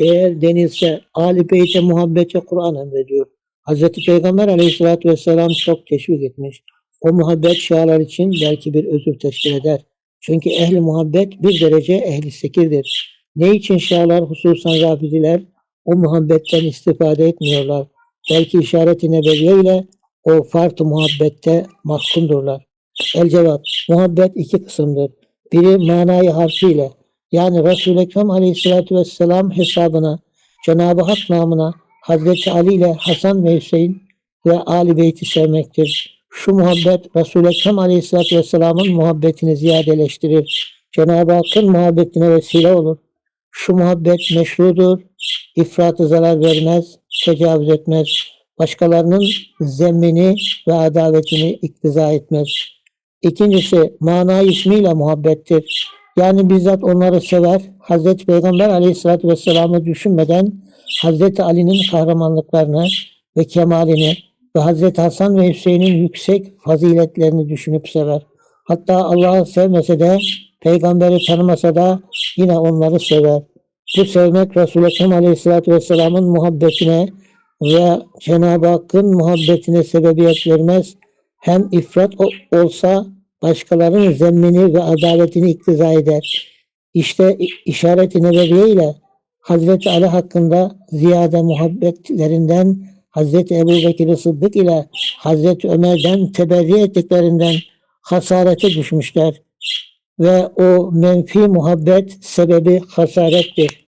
eğer denilse Ali Beyt'e muhabbete Kur'an emrediyor. Hazreti Peygamber aleyhissalatü vesselam çok teşvik etmiş. O muhabbet şialar için belki bir özür teşkil eder. Çünkü ehli muhabbet bir derece ehli sekirdir. Ne için şialar hususan rafiziler o muhabbetten istifade etmiyorlar. Belki işaret-i o farklı muhabbette mahkumdurlar. El cevap, muhabbet iki kısımdır. Biri manayı harfiyle, yani Resul-i Ekrem aleyhissalatü vesselam hesabına, Cenab-ı Hak namına Hazreti Ali ile Hasan ve Hüseyin ve Ali Beyt'i sevmektir. Şu muhabbet Resul-i Ekrem aleyhissalatü vesselamın muhabbetini ziyadeleştirir. Cenab-ı Hakk'ın muhabbetine vesile olur. Şu muhabbet meşrudur, ifratı zarar vermez, tecavüz etmez. Başkalarının zemmini ve adavetini iktiza etmez. İkincisi mana ismiyle muhabbettir. Yani bizzat onları sever, Hazreti Peygamber aleyhissalatü vesselam'ı düşünmeden Hazreti Ali'nin kahramanlıklarını ve kemalini ve Hazreti Hasan ve Hüseyin'in yüksek faziletlerini düşünüp sever. Hatta Allah'ı sevmese de, peygamberi tanımasa da yine onları sever. Bu sevmek Resul-i Ekrem aleyhissalatü vesselam'ın muhabbetine ve Cenab-ı Hakk'ın muhabbetine sebebiyet vermez. Hem ifrat olsa başkalarının zemmini ve adaletini iktiza eder. İşte işaret-i Hazreti Ali hakkında ziyade muhabbetlerinden Hazreti Ebu Bekir Sıddık ile Hazreti Ömer'den teberri ettiklerinden hasarete düşmüşler ve o menfi muhabbet sebebi hasarettir.